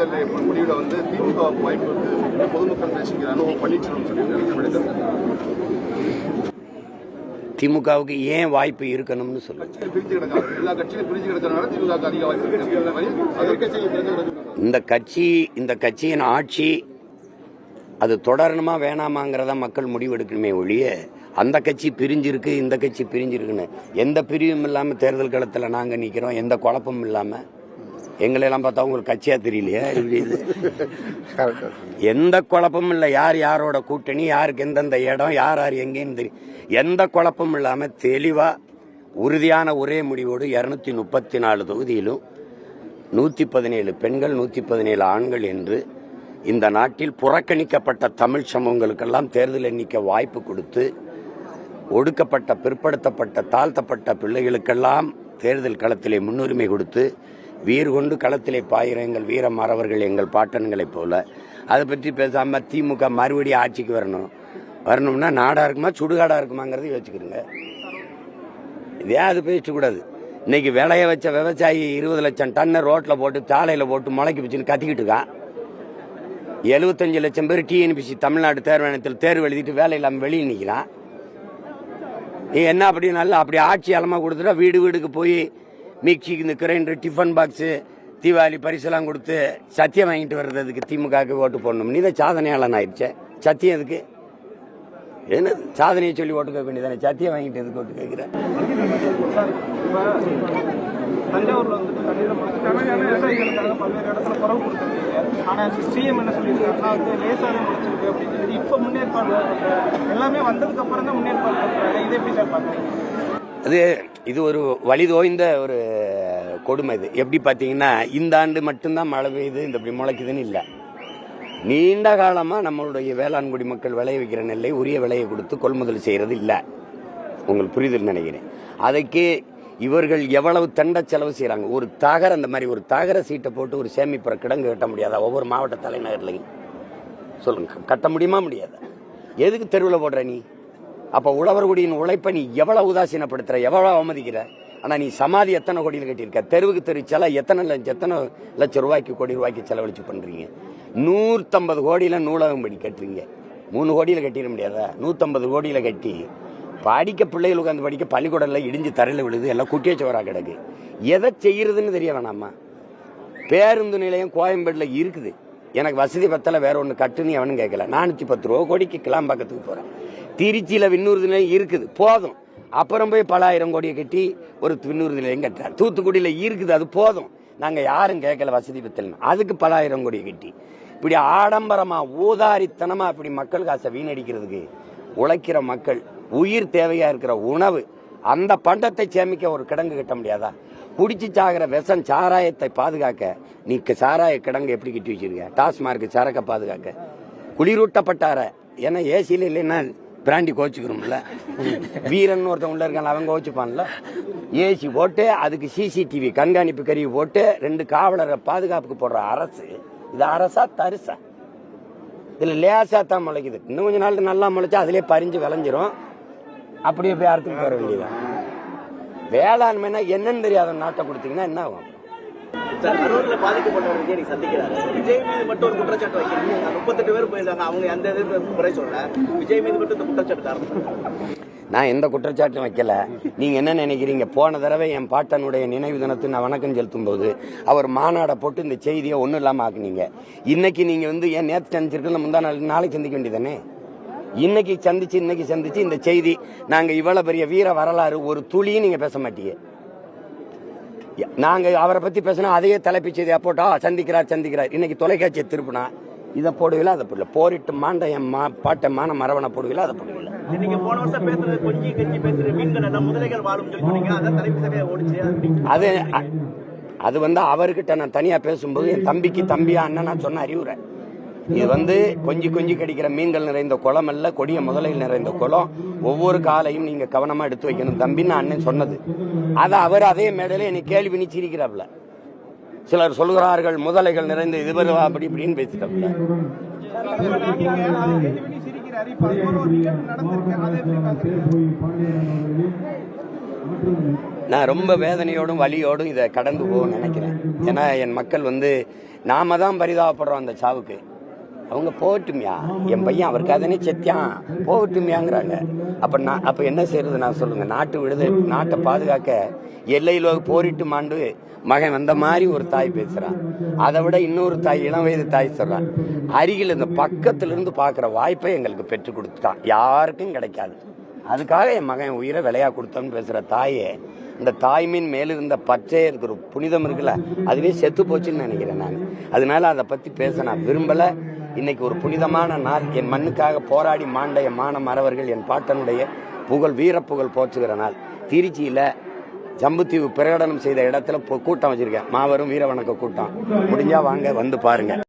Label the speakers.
Speaker 1: தேர்தல் முடிவில் வந்து திமுக வாய்ப்பு பொதுமக்கள் பன்னீர்செல்வம் சொல்லியிருக்காரு
Speaker 2: திமுகவுக்கு ஏன் வாய்ப்பு இருக்கணும்னு
Speaker 1: கிடக்கு
Speaker 2: இந்த கட்சி இந்த கட்சியின் ஆட்சி அது தொடரணுமா வேணாமாங்கிறத மக்கள் முடிவெடுக்கணுமே ஒழிய அந்த கட்சி பிரிஞ்சிருக்கு இந்த கட்சி பிரிஞ்சிருக்குன்னு எந்த பிரிவும் இல்லாமல் தேர்தல் களத்தில் நாங்கள் நிற்கிறோம் எந்த குழப்பமும் இல்லாமல் எங்களெல்லாம் பார்த்தா உங்களுக்கு கட்சியா தெரியலையா? இப்படி இது. எந்த குழப்பமும் இல்லை. யார் யாரோட கூட்டணி யாருக்கு எந்தெந்த இடம் யார் யார் எங்கேன்னு தெரியும் எந்த குழப்பமும் இல்லாமல் தெளிவாக உறுதியான ஒரே முடிவோடு இரநூத்தி முப்பத்தி நாலு தொகுதியிலும் நூற்றி பதினேழு பெண்கள் நூற்றி பதினேழு ஆண்கள் என்று இந்த நாட்டில் புறக்கணிக்கப்பட்ட தமிழ் சமூகங்களுக்கெல்லாம் தேர்தல் எண்ணிக்க வாய்ப்பு கொடுத்து ஒடுக்கப்பட்ட பிற்படுத்தப்பட்ட தாழ்த்தப்பட்ட பிள்ளைகளுக்கெல்லாம் தேர்தல் களத்திலே முன்னுரிமை கொடுத்து வீர் கொண்டு களத்திலே பாயிற எங்கள் வீர மறவர்கள் எங்கள் பாட்டன்களைப் போல. அதை பற்றி பேசாமல் திமுக மறுபடியும் ஆட்சிக்கு வரணும். வரணும்னா நாடாக இருக்குமா சுடுகாடாக இருக்குமாங்கிறதையும் யோசிச்சுக்கிறோங்க இதே அது பேசக்கூடாது இன்னைக்கு விளைய வச்ச விவசாயி இருபது லட்சம் டன்னை ரோட்டில் போட்டு சாலையில் போட்டு முளைக்கு பிச்சுன்னு கத்திக்கிட்டு இருக்கான் எழுபத்தஞ்சு லட்சம் பேர் டிஎன்பிசி தமிழ்நாடு தேர்வாணையத்தில் தேர்வு எழுதிட்டு வேலை இல்லாமல் வெளியே நிற்கிறான் நீ என்ன அப்படின்னாலும் அப்படி ஆட்சி அலமாக கொடுத்துட்டா வீடு வீடுக்கு போய் மிக்சி இந்த கிரைண்டர் டிஃபன் பாக்ஸு தீபாவளி பரிசெல்லாம் கொடுத்து சத்தியம் வாங்கிட்டு வர்றதுக்கு திமுகவுக்கு ஓட்டு போடணும் நீ தான் சாதனையாளன் ஆயிடுச்சே. சத்தியம் எதுக்கு? என்ன சாதனையை சொல்லி ஓட்டு கேட்க வேண்டியதானே? சத்தியம் வாங்கிட்டு எதுக்கு ஓட்டு
Speaker 3: கேட்குறேன் எல்லாமே வந்ததுக்கு அப்புறம் தான் முன்னேற்பாடு இதை எப்படி சார் பாக்குறீங்க
Speaker 2: அது இது ஒரு வலிதோய்ந்த ஒரு கொடுமை இது. எப்படி பார்த்தீங்கன்னா இந்த ஆண்டு மட்டும்தான் மழை பெய்யுது இந்த இப்படி முளைக்குதுன்னு இல்லை. நீண்ட காலமாக நம்மளுடைய வேளாண் குடிமக்கள் விளைய வைக்கிற நெல்லை உரிய விலையை கொடுத்து கொள்முதல் செய்கிறது இல்லை. உங்களுக்கு புரிதல் நினைக்கிறேன். அதுக்கு இவர்கள் எவ்வளவு தண்ட செலவு செய்கிறாங்க ஒரு தகர அந்த மாதிரி ஒரு தகர சீட்டை போட்டு ஒரு சேமிப்புற கிடங்கு கட்ட முடியாதா? ஒவ்வொரு மாவட்ட தலைநகர்லையும். சொல்லுங்க. கட்ட முடியுமா முடியாதா? எதுக்கு தெருவில் போடுற நீ? அப்ப உழவர்குடியின் உழைப்பை நீ எவ்வளவு உதாசீனப்படுத்துற எவ்வளவு அவமதிக்கிற? ஆனா நீ சமாதி எத்தனை கோடியில் கட்டியிருக்க? தெருவுக்கு தெரு செல எத்தனை லட்சம் எத்தனை லட்சம் ரூபாய்க்கு கோடி ரூபாய்க்கு செலவழிச்சு பண்றீங்க? நூற்றம்பது கோடியில நூலகம் படி கட்டுறீங்க. மூணு கோடியில் கட்டிட முடியாதா? நூற்றம்பது கோடியில் கட்டி படிக்க பிள்ளைகள் உட்காந்து படிக்க பள்ளிக்கூடம்ல இடிஞ்சு தரையில் விழுது எல்லாம் குட்டியச்சவரா கிடக்கு. எதை செய்யறதுன்னு தெரிய வேணாமா? பேருந்து நிலையம் கோயம்பேட்டில் இருக்குது. எனக்கு வசதி பத்தல வேற ஒன்று கட்டுன்னு எவனும் கேட்கல நானூற்றி பத்து ரூபா கோடிக்கு கிளாம்பாக்கத்துக்கு போகிறேன் திருச்சியில் விண்ணூறு நிலையம் இருக்குது. போதும். அப்புறம் போய் பல ஆயிரம் கோடியை கட்டி ஒரு விண்ணூறு நிலையம் கட்டுறார். தூத்துக்குடியில் இருக்குது அது போதும். நாங்கள் யாரும் கேட்கல வசதி பத்தல அதுக்கு பல ஆயிரம் கோடியை கட்டி. இப்படி ஆடம்பரமாக ஊதாரித்தனமாக இப்படி மக்கள் காசை வீணடிக்கிறதுக்கு உழைக்கிற மக்கள் உயிர் தேவையாக இருக்கிற உணவு அந்த பண்டத்தை சேமிக்க ஒரு கிடங்கு கட்ட முடியாதா? குடிச்சு சாகிற விஷம் சாராயத்தை பாதுகாக்க நீ சாராய கிடங்கு எப்படி கட்டி வச்சிருக்க? டாஸ்மார்க் சரக்கை பாதுகாக்க. குளிரூட்டப்பட்டார. ஏன்னா ஏசியில் இல்லைன்னா பிராண்டி கோச்சுக்கிறோம்ல வீரன் ஒருத்தன் உள்ள இருக்கான் அவன் கோச்சுப்பான்ல. ஏசி போட்டு அதுக்கு சிசிடிவி கண்காணிப்பு கருவி போட்டு ரெண்டு காவலரை பாதுகாப்புக்கு போடுற அரசு இது அரசா தரிசா? இதுல லேசா தான் முளைக்குது. இன்னும் கொஞ்ச நாள் நல்லா முளைச்சா அதுலயே பறிஞ்சு விளைஞ்சிரும். அப்படியே போய் அறுத்துட்டு போற வேண்டியதான் வேளாண்மைனா என்னன்னு தெரியாத நாட்டை கொடுத்தீங்கன்னா என்ன ஆகும்?
Speaker 4: சார் கரூர்ல பாதிக்கப்பட்டவங்க நீங்க சந்திக்கிறாரு. விஜய் மீது மட்டும் ஒரு குற்றச்சாட்டு வைக்கிறீங்க. முப்பத்தெட்டு பேர் போயிருக்காங்க. அவங்க எந்த எதிர்ப்பு குறை சொல்ல? விஜய் மீது மட்டும் இந்த குற்றச்சாட்டு காரணம்
Speaker 2: நான் எந்த குற்றச்சாட்டும் வைக்கல. நீங்க என்ன நினைக்கிறீங்க? போன தடவை என் பாட்டனுடைய நினைவு தினத்தை நான் வணக்கம் செலுத்தும் போது அவர் மாநாடை போட்டு இந்த செய்தியை ஒன்றும் இல்லாமல் ஆக்குனீங்க. இன்னைக்கு நீங்க வந்து ஏன் நேற்று சந்திச்சிருக்கல முந்தா நாள் நாளைக்கு சந்திக்க வேண்டியதானே இன்னைக்கு சந்திச்சு இன்னைக்கு சந்திச்சு இந்த செய்தி நாங்கள் இவ்வளோ பெரிய வீர வரலாறு ஒரு துளியும் நீங்க பேச மாட்டீங்க. நாங்க அவரை பத்தி பேசினா அதையே தலைப்பு செய்தியா போட்டா சந்திக்கிறார் சந்திக்கிறார். இன்னைக்கு தொலைக்காட்சியை திருப்பினா இதை போடுவீங்களா அதை போடல. போரிட்டு மாண்ட என் மா பாட்டை மான மரவனை போடுவீங்களா அதை போடுவீங்களா அது அது வந்து அவர்கிட்ட நான் தனியா பேசும்போது என் தம்பிக்கு தம்பியா அண்ணனா சொன்ன அறிவுரை. இது வந்து கொஞ்சி கொஞ்சி கடிக்கிற மீன்கள் நிறைந்த குளம் அல்ல கொடிய முதலைகள் நிறைந்த குளம். ஒவ்வொரு காலையும் நீங்க கவனமா எடுத்து வைக்கணும். தம்பின்னு அண்ணன் சொன்னது. அதை அவர் அதே மேடையில என்னை கேள்வி நிச்சிருக்கிறாப்ல சிலர் சொல்கிறார்கள் முதலைகள் நிறைந்த இது வருவா அப்படி இப்படின்னு பேசிட்டாப்ல நான் ரொம்ப வேதனையோடும் வலியோடும் இதை கடந்து போகணும்னு நினைக்கிறேன். ஏன்னா என் மக்கள் வந்து நாம தான் பரிதாபப்படுறோம் அந்த சாவுக்கு. அவங்க போகட்டுமியா. என் பையன் அவருக்கு அதனே செத்தியான். போகட்டுமியாங்கிறாங்க. அப்போ நான் அப்போ என்ன செய்யறது நான் சொல்லுங்க. நாட்டு விடுதலை நாட்டை பாதுகாக்க எல்லையில் போரிட்டு மாண்டு மகன் வந்த மாதிரி ஒரு தாய் பேசுகிறான் அதை விட இன்னொரு தாய் இளம் வயது தாய் சொல்கிறான் அருகில் இந்த பக்கத்துலேருந்து இருந்து வாய்ப்பை எங்களுக்கு பெற்றுக் கொடுத்துட்டான். யாருக்கும் கிடைக்காது. அதுக்காக என் மகன் உயிரை விலையா கொடுத்தோம்னு பேசுகிற தாயே இந்த தாய்மின் மேலிருந்த பச்சை இருக்கிற புனிதம் இருக்குல்ல அதுவே செத்து போச்சுன்னு நினைக்கிறேன் நான். அதனால அதை பற்றி பேச நான் விரும்பல. இன்னைக்கு ஒரு புனிதமான நாள். என் மண்ணுக்காக போராடி மாண்டைய மான மறவர்கள் என் பாட்டனுடைய புகழ் வீர புகழ் போற்றுகிற நாள். திருச்சியில ஜம்புத்தீவு பிரகடனம் செய்த இடத்துல கூட்டம் வச்சிருக்கேன். மாபெரும் வீர வணக்க கூட்டம். முடிஞ்சா வாங்க வந்து பாருங்க.